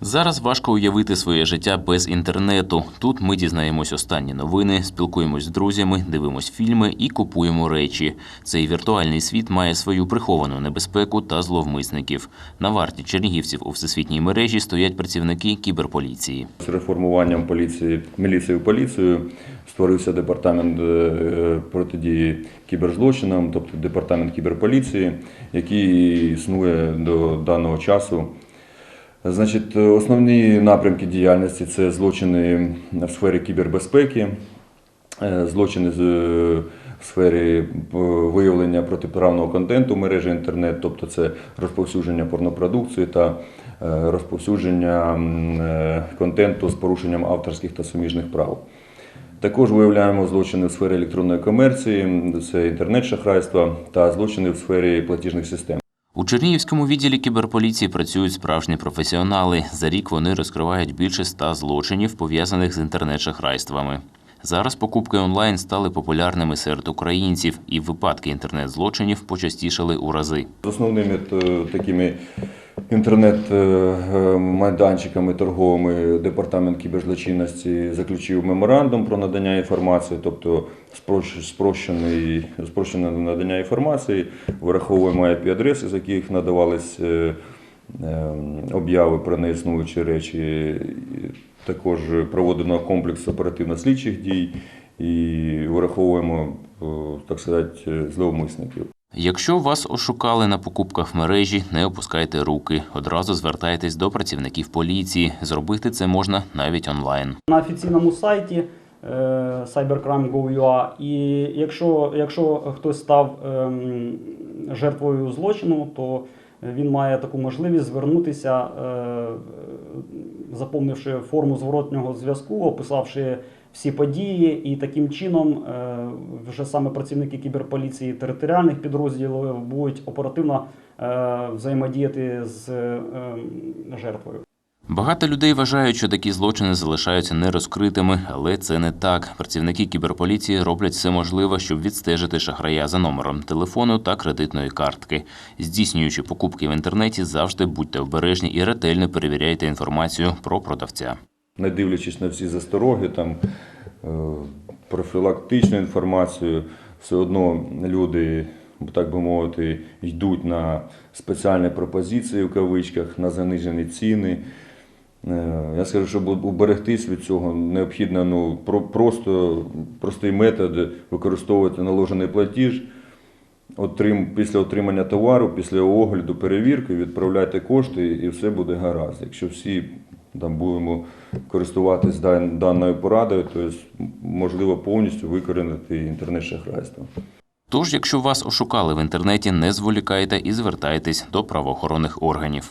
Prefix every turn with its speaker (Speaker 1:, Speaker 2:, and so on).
Speaker 1: Зараз важко уявити своє життя без інтернету. Тут ми дізнаємось останні новини, спілкуємось з друзями, дивимось фільми і купуємо речі. Цей віртуальний світ має свою приховану небезпеку та зловмисників. На варті чернігівців у всесвітній мережі стоять працівники кіберполіції.
Speaker 2: З реформуванням поліції міліції в поліцію створився департамент е, протидії кіберзлочинам, тобто департамент кіберполіції, який існує до даного часу. Значить, основні напрямки діяльності це злочини в сфері кібербезпеки, е, злочини е, в сфері е, виявлення протиправного контенту в мережі інтернет, тобто це розповсюдження порнопродукції та розповсюдження контенту з порушенням авторських та суміжних прав. Також виявляємо злочини в сфері електронної комерції, це інтернет-шахрайства та злочини в сфері платіжних систем.
Speaker 1: У Чернігівському відділі кіберполіції працюють справжні професіонали. За рік вони розкривають більше ста злочинів, пов'язаних з інтернет-шахрайствами. Зараз покупки онлайн стали популярними серед українців, і випадки інтернет-злочинів почастішали у рази.
Speaker 2: Основними е, такими інтернет-майданчиками торговими департамент кіберзлочинності заключив меморандум про надання інформації, тобто спрощ- спрощений, спрощене надання інформації, враховуємо IP-адреси, з яких надавались е, е, обяви про неіснуючі речі. Також проводено комплекс оперативно-слідчих дій і враховуємо, е, так сказати, зловмисників.
Speaker 1: Якщо вас ошукали на покупках в мережі, не опускайте руки. Одразу звертайтесь до працівників поліції. Зробити це можна навіть онлайн.
Speaker 3: на офіційному сайті е, cybercrime.gov.ua. І якщо, якщо хтось став ем, жертвою злочину, то він має таку можливість звернутися, е, заповнивши форму зворотнього зв'язку, описавши всі події, і таким чином е, вже саме працівники кіберполіції територіальних підрозділів будуть оперативно е, взаємодіяти з е, жертвою.
Speaker 1: Багато людей вважають, що такі злочини залишаються нерозкритими, але це не так. Працівники кіберполіції роблять все можливе, щоб відстежити шахрая за номером телефону та кредитної картки. Здійснюючи покупки в інтернеті, завжди будьте обережні і ретельно перевіряйте інформацію про продавця.
Speaker 2: не дивлячись на всі застороги, там, е, профілактичну інформацію, все одно люди, так би мовити, йдуть на спеціальні пропозиції в кавичках, на занижені ціни. Е, Я скажу, щоб уберегтись від цього, необхідно ну, про- просто, простий метод використовувати наложений платіж. Отрим, після отримання товару, після огляду, перевірки, відправляйте кошти і все буде гаразд. Якщо всі там, будемо користуватись дан- даною порадою, то можливо повністю викорінити інтернет-шахрайство.
Speaker 1: Тож, якщо вас ошукали в інтернеті, не зволікайте і звертайтесь до правоохоронних органів.